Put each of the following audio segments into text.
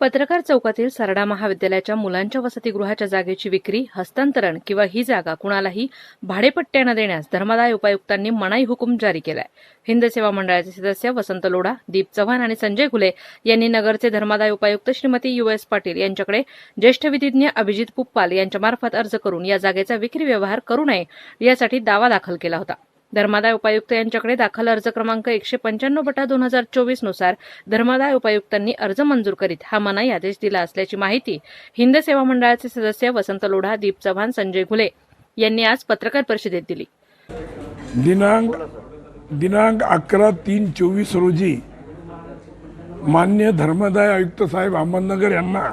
पत्रकार चौकातील सरडा महाविद्यालयाच्या मुलांच्या वसतिगृहाच्या जागेची विक्री हस्तांतरण किंवा ही जागा कुणालाही भाडेपट्ट्यानं देण्यास धर्मादाय उपायुक्तांनी मनाई हुकूम जारी केलाय. हिंद सेवा मंडळाचे सदस्य वसंत लोढा दीप चव्हाण आणि संजय घुले यांनी नगरचे धर्मादाय उपायुक्त श्रीमती यू एस पाटील यांच्याकडे ज्येष्ठ विधिज्ञ अभिजित पुप्पाल यांच्यामार्फत अर्ज करून या जागेचा विक्री व्यवहार करू नये यासाठी दावा दाखल केला होता. धर्मादाय उपायुक्त यांच्याकडे दाखल अर्ज क्रमांक एकशे पंच्याण्णव बटा दोन हजार चोवीसनुसार धर्मादाय उपायुक्तांनी अर्ज मंजूर करीत हा मनाई आदेश दिला असल्याची माहिती हिंद सेवा मंडळाचे सदस्य वसंत लोढा दीप चव्हाण संजय घुले यांनी आज पत्रकार परिषदेत दिली. दिनांक दिनांक अकरा तीन चोवीस रोजी मान्य धर्मदाय आयुक्त साहेब अहमदनगर यांना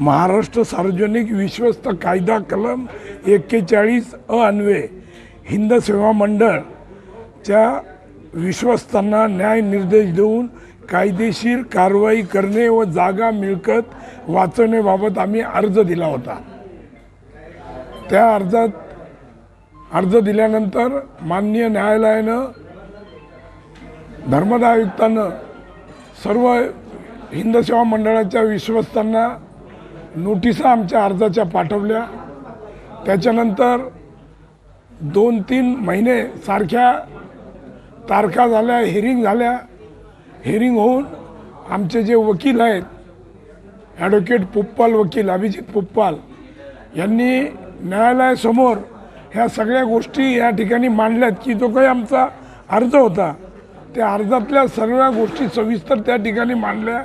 महाराष्ट्र सार्वजनिक विश्वस्त कायदा कलम एक्केचाळीस अ अन्वये हिंद सेवा मंडळच्या विश्वस्तांना न्याय निर्देश देऊन कायदेशीर कारवाई करणे व जागा मिळकत वाचवण्याबाबत आम्ही अर्ज दिला होता. त्या अर्जात अर्ज दिल्यानंतर माननीय न्यायालयानं धर्मदाय आयुक्तानं सर्व हिंद सेवा मंडळाच्या विश्वस्तांना नोटिसा आमच्या अर्जाच्या पाठवल्या. त्याच्यानंतर दोन तीन महिने सारख्या तारखा झाल्या हिरिंग झाल्या. हिरिंग होऊन आमचे जे वकील आहेत ॲडव्होकेट पुप्पाल वकील अभिजित पुप्पाल यांनी न्यायालयासमोर ह्या सगळ्या गोष्टी या ठिकाणी मांडल्यात की जो काही आमचा अर्ज होता त्या अर्जातल्या सगळ्या गोष्टी सविस्तर त्या ठिकाणी मांडल्या.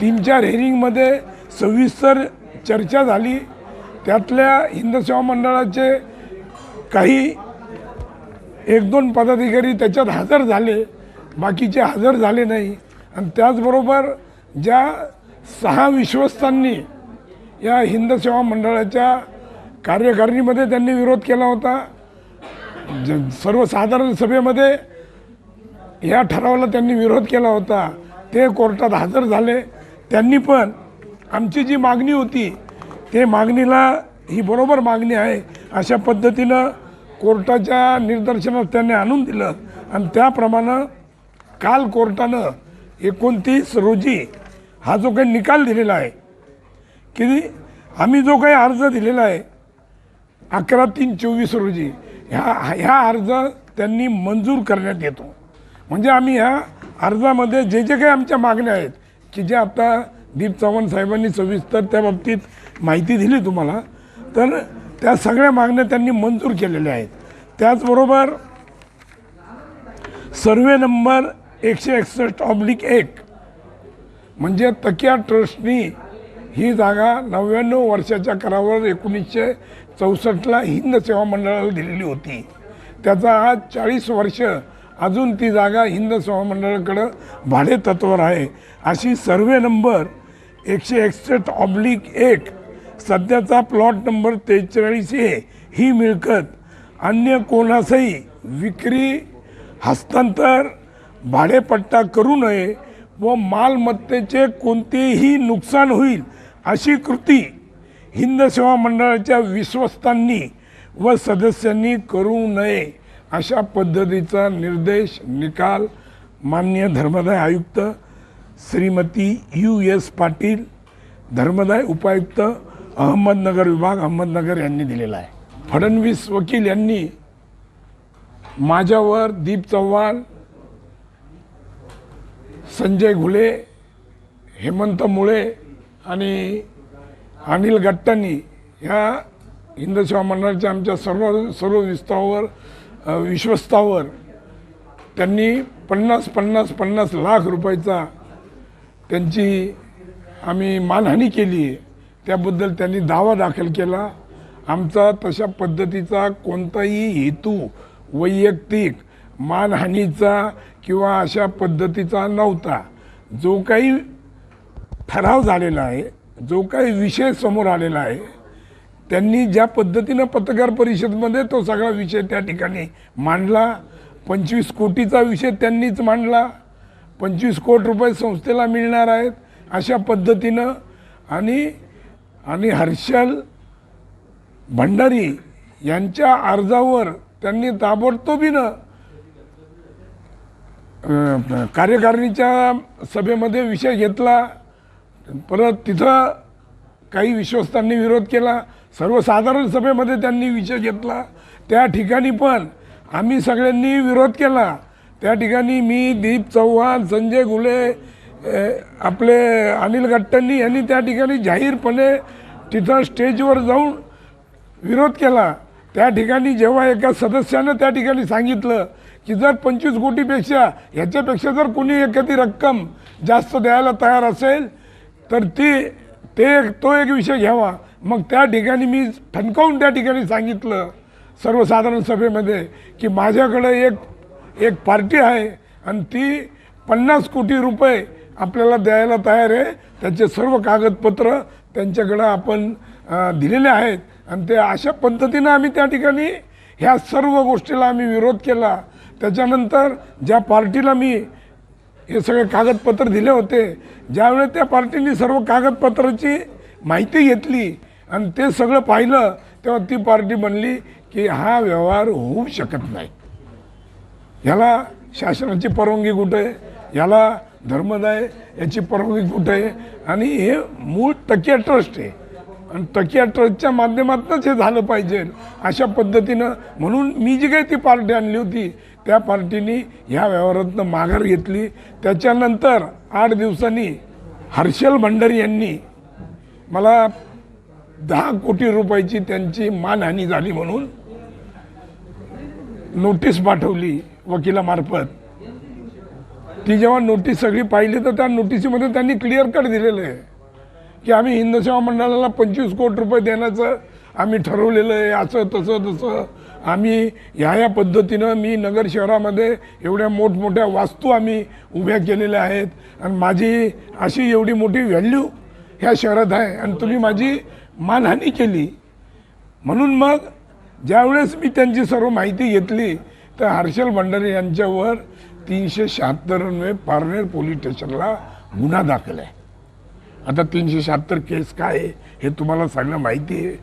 तीन चार हेरिंगमध्ये सविस्तर चर्चा झाली. त्यातल्या हिंद सेवा मंडळाचे काही एक दोन पदाधिकारी त्याच्यात हजर झाले बाकीचे हजर झाले नाही. आणि त्याचबरोबर ज्या सहा विश्वस्तांनी या हिंद सेवा मंडळाच्या कार्यकारिणीमध्ये त्यांनी विरोध केला होता ज सर्वसाधारण सभेमध्ये या ठरावाला त्यांनी विरोध केला होता ते कोर्टात हजर झाले. त्यांनी पण आमची जी मागणी होती ते मागणीला ही बरोबर मागणी आहे. अशा पद्धतीनं कोर्टाच्या निदर्शनात त्यांनी आणून दिलं. आणि त्याप्रमाणे काल कोर्टानं एकोणतीस रोजी हा जो काही निकाल दिलेला आहे की आम्ही जो काही अर्ज दिलेला आहे अकरा तीन चोवीस रोजी ह्या ह्या अर्ज त्यांनी मंजूर करण्यात येतो. म्हणजे आम्ही ह्या अर्जामध्ये जे जे काही आमच्या मागण्या आहेत की जे आता दीप चव्हाण साहेबांनी सविस्तर त्या बाबतीत माहिती दिली तुम्हाला तर त्या सगळ्या मागण्या त्यांनी मंजूर केलेल्या आहेत. त्याचबरोबर सर्वे नंबर एकशे एकसष्ट ऑब्लिक एक म्हणजे तकिया ट्रस्टनी ही जागा नव्याण्णव वर्षाच्या करावर एकोणीसशे चौसष्टला हिंद सेवा मंडळाला दिलेली होती. त्याचा आज चाळीस वर्ष अजून ती जागा हिंद सेवा मंडळाकडं भाडेतत्वावर आहे. अशी सर्वे नंबर एकशे एकसष्ट ऑब्लिक एक सध्याचा प्लॉट नंबर त्रेचाळीस ए ही मिळकत. अन्य कोणासही विक्री हस्तांतर भाडेपट्टा करू नये व मालमत्तेचे कोणतेही नुकसान होईल अशी कृती हिंद सेवा मंडळाच्या विश्वस्तांनी व सदस्यांनी करू नये अशा पद्धतीचा निर्देश निकाल मान्य धर्मदाय आयुक्त श्रीमती यू एस पाटील धर्मदाय उपायुक्त अहमदनगर विभाग अहमदनगर यांनी दिलेला आहे. फडणवीस वकील यांनी माझ्यावर दीप चव्हाण संजय घुले हेमंत मुळे आणि अनिल गट्टांनी ह्या हिंद सेवा मंडळाच्या आमच्या सर्व सर्व विस्तावर विश्वस्तावर त्यांनी पन्नास पन्नास पन्नास लाख रुपयाचा त्यांची आम्ही मानहानी केली आहे. त्याबद्दल त्यांनी दावा दाखल केला. आमचा तशा पद्धतीचा कोणताही हेतू वैयक्तिक मानहानीचा किंवा अशा पद्धतीचा नव्हता. जो काही ठराव झालेला आहे जो काही विषय समोर आलेला आहे त्यांनी ज्या पद्धतीनं पत्रकार परिषदमध्ये तो सगळा विषय त्या ठिकाणी मांडला. पंचवीस कोटीचा विषय त्यांनीच मांडला. पंचवीस कोटी रुपये संस्थेला मिळणार आहेत अशा पद्धतीनं. आणि आणि हर्षल भंडारी यांच्या अर्जावर त्यांनी ताबडतोबीनं कार्यकारिणीच्या सभेमध्ये विषय घेतला. परत तिथं काही विश्वस्तांनी विरोध केला. सर्वसाधारण सभेमध्ये त्यांनी विषय घेतला. त्या ठिकाणी पण आम्ही सगळ्यांनी विरोध केला. त्या ठिकाणी मी दीप चव्हाण संजय घुले आपले अनिल गट्टण्णी यांनी त्या ठिकाणी जाहीरपणे तिथं स्टेजवर जाऊन विरोध केला. त्या ठिकाणी जेव्हा एका सदस्यानं त्या ठिकाणी सांगितलं की जर पंचवीस कोटीपेक्षा ह्याच्यापेक्षा जर कोणी एखादी रक्कम जास्त द्यायला तयार असेल तर ती ते एक तो एक विषय घ्यावा. मग त्या ठिकाणी मी ठणकावून त्या ठिकाणी सांगितलं सर्वसाधारण सभेमध्ये की माझ्याकडे एक एक पार्टी आहे आणि ती पन्नास कोटी रुपये आपल्याला द्यायला तयार आहे. त्याचे सर्व कागदपत्र त्यांच्याकडं आपण दिलेले आहेत. आणि ते अशा पद्धतीनं आम्ही त्या ठिकाणी ह्या सर्व गोष्टीला आम्ही विरोध केला. त्याच्यानंतर ज्या पार्टीला मी हे सगळे कागदपत्र दिले होते ज्यावेळेस त्या पार्टीने सर्व कागदपत्राची माहिती घेतली आणि ते सगळं पाहिलं तेव्हा ती पार्टी म्हणली की हा व्यवहार होऊ शकत नाही. ह्याला शासनाची परवानगी कुठे आहे? याला धर्मदाय याची परवानगी कुठं आहे? आणि हे मूळ तकिया ट्रस्ट आहे. आणि तकिया ट्रस्टच्या माध्यमातूनच हे झालं पाहिजे. अशा पद्धतीनं म्हणून मी जी काही ती पार्टी आणली होती त्या पार्टीनी ह्या व्यवहारातनं माघार घेतली. त्याच्यानंतर आठ दिवसांनी हर्षल भंडारी यांनी मला दहा कोटी रुपयाची त्यांची मानहानी झाली म्हणून नोटीस पाठवली वकिलामार्फत. ती जेव्हा नोटीस सगळी पाहिली तर त्या नोटिसीमध्ये त्यांनी क्लिअर कट दिलेलं आहे. की आम्ही हिंदू सेवा मंडळाला पंचवीस कोटी रुपये देण्याचं आम्ही ठरवलेलं आहे असं तसं तसं. आम्ही ह्या या पद्धतीनं मी नगर शहरामध्ये एवढ्या मोठमोठ्या वास्तू आम्ही उभ्या केलेल्या आहेत. आणि माझी अशी एवढी मोठी व्हॅल्यू ह्या शहरात आहे. आणि तुम्ही माझी मानहानी केली. म्हणून मग ज्यावेळेस मी त्यांची सर्व माहिती घेतली तर हर्षल भंडारे यांच्यावर तीनशे शहात्तर पारनेर पोलीस स्टेशनला गुन्हा दाखल आहे. आता तीनशे शहात्तर केस काय आहे हे तुम्हाला सगळं माहिती आहे.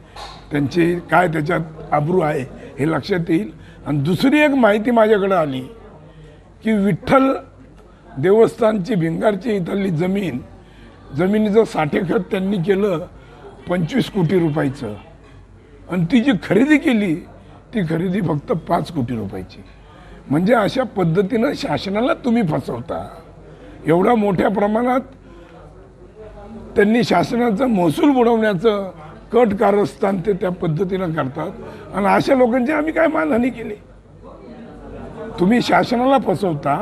त्यांची काय त्याच्यात आबरू आहे हे लक्षात येईल. आणि दुसरी एक माहिती माझ्याकडे आली की विठ्ठल देवस्थानची भिंगारची इथली जमीन जमिनीचं साठेखत त्यांनी केलं पंचवीस कोटी रुपयाचं. आणि ती जी खरेदी केली ती खरेदी फक्त पाच कोटी रुपयाची. म्हणजे अशा पद्धतीनं शासनाला तुम्ही फसवता. एवढ्या मोठ्या प्रमाणात त्यांनी शासनाचं महसूल बुडवण्याचं कट कारस्थान ते त्या पद्धतीनं करतात. आणि अशा लोकांची आम्ही काय मानहानी केली? तुम्ही शासनाला फसवता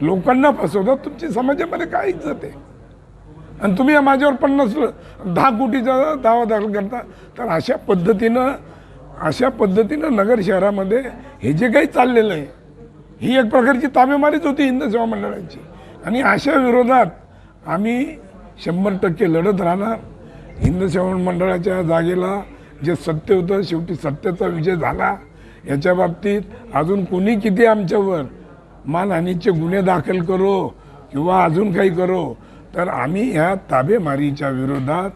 लोकांना फसवता तुमची समाजामध्ये काय इज्जत आहे? आणि तुम्ही या माझ्यावर पन्नास दहा कोटीचा दावा दाखल करता तर अशा पद्धतीनं अशा पद्धतीनं नगर शहरामध्ये हे जे काही चाललेलं आहे ही एक प्रकारची ताबेमारीच होती हिंद सेवा मंडळाची आणि अशा विरोधात आम्ही शंभर टक्के लढत राहणार. हिंद सेवा मंडळाच्या जागेला जे सत्य होतं शेवटी सत्याचा विजय झाला. याच्या बाबतीत अजून कोणी किती आमच्यावर मानहानीचे गुन्हे दाखल करो किंवा अजून काही करो तर आम्ही ह्या ताबेमारीच्या विरोधात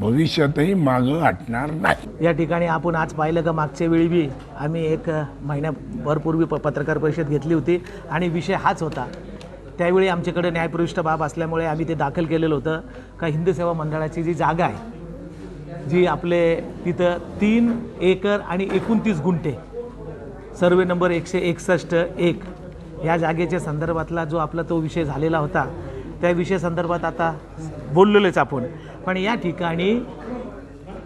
भविष्यातही मागं हटणार नाही. या ठिकाणी आपण आज पाहिलं का मागच्या वेळी बी आम्ही एक अ, महिन्याभरपूर्वी प पत्रकार परिषद घेतली होती आणि विषय हाच होता. त्यावेळी आमच्याकडे न्यायप्रविष्ट बाब असल्यामुळे आम्ही ते दाखल केलेलं होतं. का हिंदू सेवा मंडळाची जी जागा आहे जी आपले तिथं तीन एकर आणि एकोणतीस गुंठे सर्वे नंबर एकशे एकसष्ट एक ह्या जागेच्या संदर्भातला जो आपला तो विषय झालेला होता त्या विषय संदर्भात आता बोललेलेच आपण. पण या ठिकाणी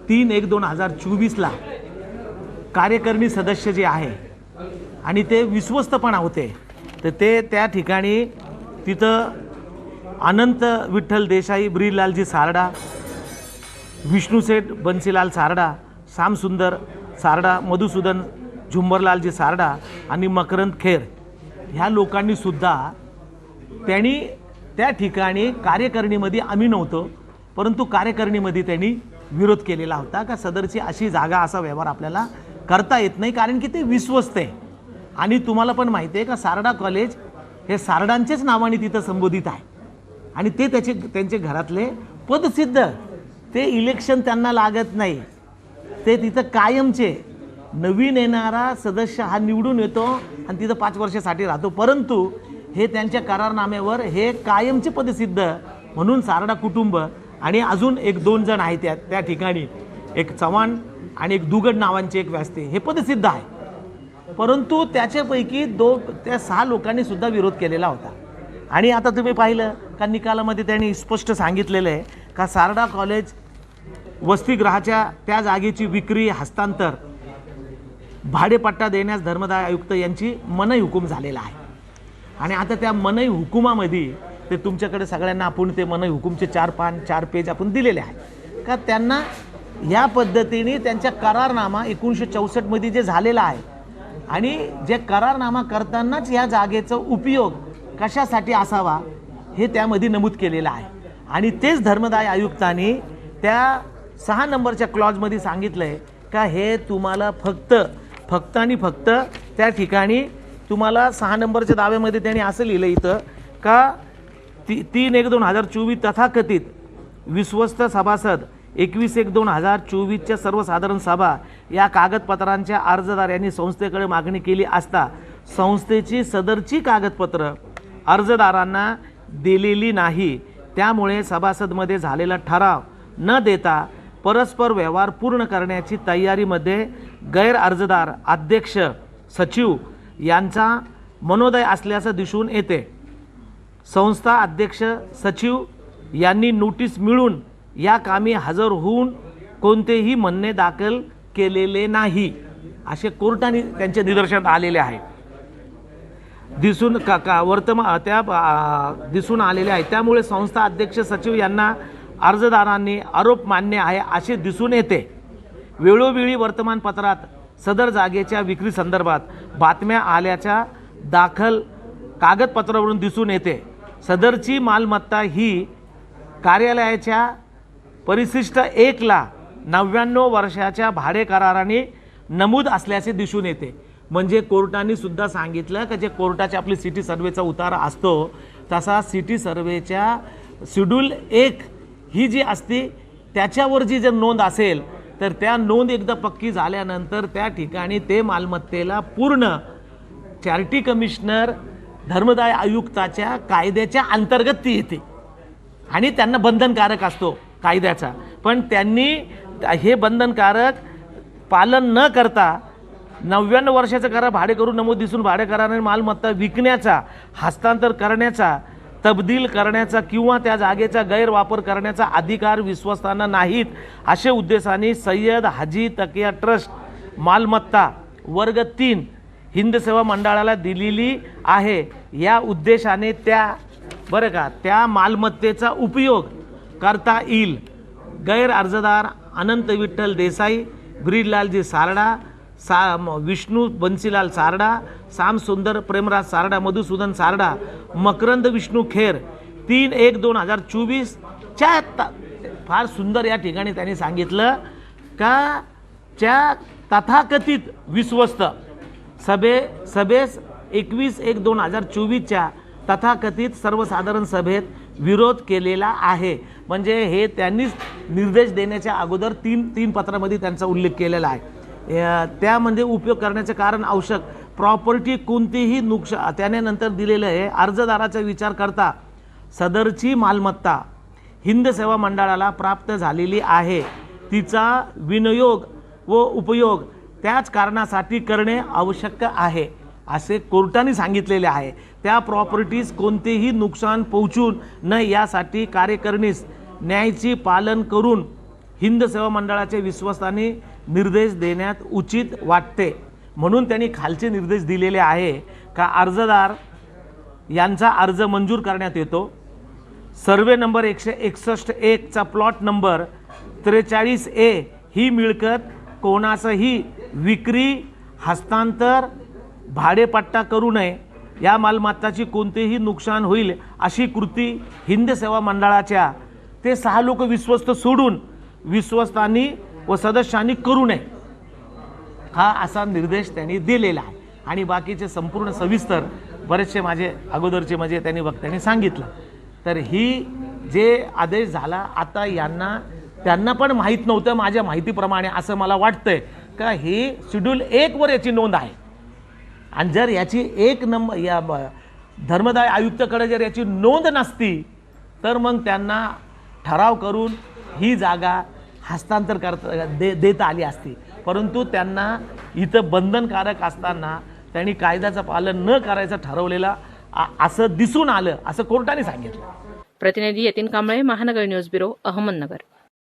तीन एक दोन हजार चोवीसला कार्यकारिणी सदस्य जे आहे आणि ते विश्वस्तपणा होते तर ते त्या ठिकाणी तिथं अनंत विठ्ठल देसाई ब्रीलालजी सारडा विष्णुसेठ बन्सीलाल सारडा श्यामसुंदर सारडा मधुसूदन झुंबरलालजी सारडा आणि मकरंद खेर ह्या लोकांनीसुद्धा त्यांनी त्या ठिकाणी कार्यकारिणीमध्ये आम्ही नव्हतो. परंतु कार्यकारिणीमध्ये त्यांनी विरोध केलेला होता का सदरची अशी जागा असा व्यवहार आपल्याला करता येत नाही कारण की ते विश्वस्त आहे. आणि तुम्हाला पण माहिती आहे का सारडा कॉलेज हे सारडांचेच नावाने तिथं संबोधित आहे. आणि ते त्याचे त्यांचे घरातले पदसिद्ध ते इलेक्शन त्यांना लागत नाही. ते तिथं कायमचे. नवीन येणारा सदस्य हा निवडून येतो आणि तिथं पाच वर्षासाठी राहतो. परंतु हे त्यांच्या करारनाम्यावर हे कायमचे पदसिद्ध म्हणून सारडा कुटुंब आणि अजून एक दोन जण आहेत त्या त्या ठिकाणी. एक चव्हाण आणि एक दुगड नावांचे एक व्यासते हे पदसिद्ध आहे. परंतु त्याच्यापैकी दो त्या सहा लोकांनी सुद्धा विरोध केलेला होता. आणि आता तुम्ही पाहिलं का निकालामध्ये त्यांनी स्पष्ट सांगितलेलं आहे का सारडा कॉलेज वसतिगृहाच्या त्या जागेची विक्री हस्तांतर भाडेपट्टा देण्यास धर्मदाय आयुक्त यांची मनई हुकूम झालेला आहे. आणि आता त्या मनई हुकुमामध्ये ते तुमच्याकडे सगळ्यांना आपण ते मन हुकूमचे चार पान चार पेज आपण दिलेले आहे का त्यांना ह्या पद्धतीने त्यांच्या करारनामा एकोणीसशे चौसष्टमध्ये जे झालेला आहे आणि जे करारनामा करतानाच या जागेचा उपयोग कशासाठी असावा हे त्यामध्ये नमूद केलेलं आहे. आणि तेच धर्मदाय आयुक्तांनी त्या सहा नंबरच्या क्लॉजमध्ये सांगितलं आहे का हे तुम्हाला फक्त फक्त आणि फक्त त्या ठिकाणी तुम्हाला सहा नंबरच्या दाव्यामध्ये त्यांनी असं लिहिलं इथं का ती तीन एक दोन हजार चोवीस तथाकथित विश्वस्त सभासद एकवीस एक दोन हजार चोवीसच्या सर्वसाधारण सभा या कागदपत्रांच्या अर्जदार यांनी संस्थेकडे मागणी केली असता संस्थेची सदरची कागदपत्र अर्जदारांना दिलेली नाही. त्यामुळे सभासदमध्ये झालेला ठराव न देता परस्पर व्यवहार पूर्ण करण्याची तयारीमध्ये गैर अर्जदार अध्यक्ष सचिव यांचा मनोदय असल्याचं दिसून येते. संस्था अध्यक्ष सचिव यांनी नोटीस मिळून या कामी हजर होऊन कोणतेही म्हणणे दाखल केलेले नाही असे कोर्टाने त्यांच्या निदर्शनात आलेले आहे. दिसून का का वर्तमान त्या दिसून आलेल्या आहे. त्यामुळे संस्था अध्यक्ष सचिव यांना अर्जदारांनी आरोप मान्य आहे असे दिसून येते. वेळोवेळी वर्तमानपत्रात सदर जागेच्या विक्री संदर्भात बातम्या आल्याच्या दाखल कागदपत्रावरून दिसून येते. सदरची मालमत्ता ही कार्यालयाच्या परिशिष्ट एकला नव्याण्णव वर्षाच्या भाडे कराराने नमूद असल्याचे दिसून येते. म्हणजे कोर्टाने सुद्धा सांगितलं की जे कोर्टाच्या आपली सिटी सर्वेचा उतारा असतो तसा सिटी सर्वेच्या शेड्यूल एक ही जी असते त्याच्यावर जी जर नोंद असेल तर त्या नोंद एकदा पक्की झाल्यानंतर त्या ठिकाणी ते मालमत्तेला पूर्ण चॅरिटी कमिशनर धर्मदाय आयुक्ताच्या कायद्याच्या अंतर्गत ती येते. आणि त्यांना बंधनकारक असतो कायद्याचा. पण त्यांनी हे बंधनकारक पालन न करता नव्याण्णव वर्षाचा करा भाडे करून नमूद दिसून भाडे कराराने मालमत्ता विकण्याचा हस्तांतर करण्याचा तब्दील करण्याचा किंवा त्या जागेचा गैरवापर करण्याचा अधिकार विश्वस्तांना नाहीत असे उद्देशाने सय्यद हाजी तकिया ट्रस्ट मालमत्ता वर्ग तीन हिंद सेवा मंडळाला दिलेली आहे. या उद्देशाने त्या बरं का त्या मालमत्तेचा उपयोग करता येईल. गैर अर्जदार अनंत विठ्ठल देसाई ब्रिजलालजी सारडा सा म- विष्णू बन्सीलाल सारडा साम सुंदर प्रेमराज सारडा मधुसूदन सारडा मकरंद विष्णू खेर तीन एक दोन हजार चोवीसच्या ता फार सुंदर या ठिकाणी त्यांनी सांगितलं का च्या तथाकथित विश्वस्त सभे सभेस एकवीस एक दोन हजार चोवीसच्या तथाकथित सर्वसाधारण सभेत विरोध केलेला आहे. म्हणजे हे त्यांनीच निर्देश देण्याच्या अगोदर तीन तीन पत्रामध्ये त्यांचा उल्लेख केलेला आहे. त्यामध्ये म्हणजे उपयोग करण्याचे कारण आवश्यक. प्रॉपर्टी कोणतीही नुकसा त्याने नंतर दिलेलं आहे. अर्जदाराचा विचार करता सदरची मालमत्ता हिंद सेवा मंडळाला प्राप्त झालेली आहे. तिचा विनियोग व उपयोग त्याच कारणासाठी करणे आवश्यक आहे असे कोर्टाने सांगितलेले आहे. त्या प्रॉपर्टीज कोणतेही नुकसान पोहोचून न यासाठी कार्यकारिणीस न्यायाची पालन करून हिंद सेवा मंडळाचे विश्वस्ताने निर्देश देण्यात उचित वाटते. म्हणून त्यांनी खालचे निर्देश दिलेले आहे का अर्जदार यांचा अर्ज मंजूर करण्यात येतो. सर्वे नंबर एकशे एकसष्ट एकचा प्लॉट नंबर त्रेचाळीस ए ही मिळकत कोणाचंही विक्री हस्तांतर भाडेपट्टा करू नये. या मालमत्ताची कोणतेही नुकसान होईल अशी कृती हिंद सेवा मंडळाच्या. ते सहा लोक विश्वस्त सोडून विश्वस्तांनी व सदस्यांनी करू नये. हा असा निर्देश त्यांनी दिलेला आहे. आणि बाकीचे संपूर्ण सविस्तर बरेचसे माझे अगोदरचे म्हणजे त्यांनी वक्त्यांनी सांगितलं. तर ही जे आदेश झाला आता यांना त्यांना पण माहीत नव्हतं माझ्या माहितीप्रमाणे असं मला वाटतंय. का ही शेड्यूल एकवर याची नोंद आहे. आणि जर याची एक नंबर या ब- धर्मदाय आयुक्तकडे जर याची नोंद नसती तर मग त्यांना ठराव करून ही जागा हस्तांतर करता दे देता आली असती. परंतु त्यांना इथं बंधनकारक असताना त्यांनी कायद्याचं पालन न करायचं ठरवलेलं असं दिसून आलं असं कोर्टाने सांगितलं. प्रतिनिधी यतीन कांबळे महानगर न्यूज ब्युरो अहमदनगर.